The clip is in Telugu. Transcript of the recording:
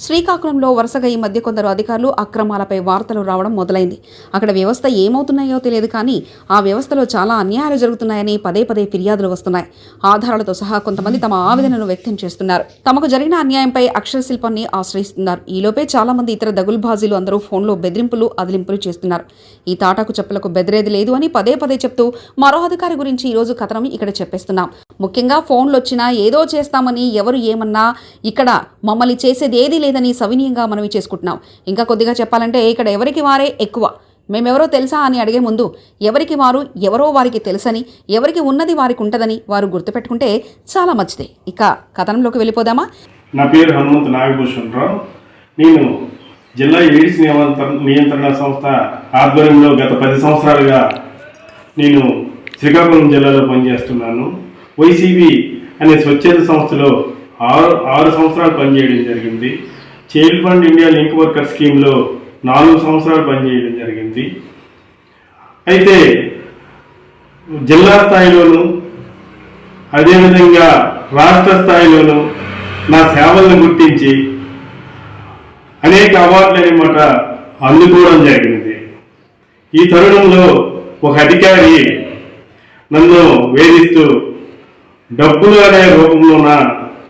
శ్రీకాకుళంలో వరుసగా ఈ మధ్య కొందరు అధికారులు అక్రమాలపై వార్తలు రావడం మొదలైంది. అక్కడ వ్యవస్థ ఏమవుతున్నాయో తెలియదు కానీ ఆ వ్యవస్థలో చాలా అన్యాయాలు జరుగుతున్నాయని పదే పదే ఫిర్యాదులు వస్తున్నాయి. ఆధారాలతో సహా కొంతమంది తమ ఆవేదనను వ్యక్తం చేస్తున్నారు. తమకు జరిగిన అన్యాయంపై అక్షర శిల్పాన్ని ఆశ్రయిస్తున్నారు. ఈలోపే చాలా మంది ఇతర దగుల్బాజీలు అందరూ ఫోన్లో బెదిరింపులు అదిలింపులు చేస్తున్నారు. ఈ తాటాకు చెప్పులకు బెదిరేది లేదు అని పదే పదే చెప్తూ మరో అధికారి గురించి ఈరోజు కథనం ఇక్కడ చెప్పేస్తున్నాం. ముఖ్యంగా ఫోన్లు వచ్చినా ఏదో చేస్తామని ఎవరు ఏమన్నా ఇక్కడ మమ్మల్ని చేసేది ఏదీ లేదని సవినీయంగా మనవి చేసుకుంటున్నాం. ఇంకా కొద్దిగా చెప్పాలంటే ఇక్కడ ఎవరికి వారే ఎక్కువ. మేమెవరో తెలుసా అని అడిగే ముందు ఎవరికి వారు ఎవరో వారికి తెలుసని ఎవరికి ఉన్నది వారికి ఉంటుందని వారు గుర్తుపెట్టుకుంటే చాలా మంచిది. ఇక కథనంలోకి వెళ్ళిపోదామా? నా పేరు హనుమంత్ నాగభూషణ్ రావు. నేను జిల్లా ఎయిడ్స్ నియంత్రణ సంస్థ ఆధ్వర్యంలో గత పది సంవత్సరాలుగా నేను శ్రీకాకుళం జిల్లాలో పనిచేస్తున్నాను. వైసీబీ అనే స్వచ్ఛంద సంస్థలో ఆరు ఆరు సంవత్సరాలు పనిచేయడం జరిగింది. Child fund India link worker స్కీమ్లో నాలుగు సంవత్సరాలు పనిచేయడం జరిగింది. అయితే జిల్లా స్థాయిలోను అదేవిధంగా రాష్ట్ర స్థాయిలోను నా సేవలను గుర్తించి అనేక అవార్డులు అనమాట అందుకోవడం జరిగింది. ఈ తరుణంలో ఒక అధికారి నన్ను వేధిస్తూ డబ్బులు అనే రూపంలోన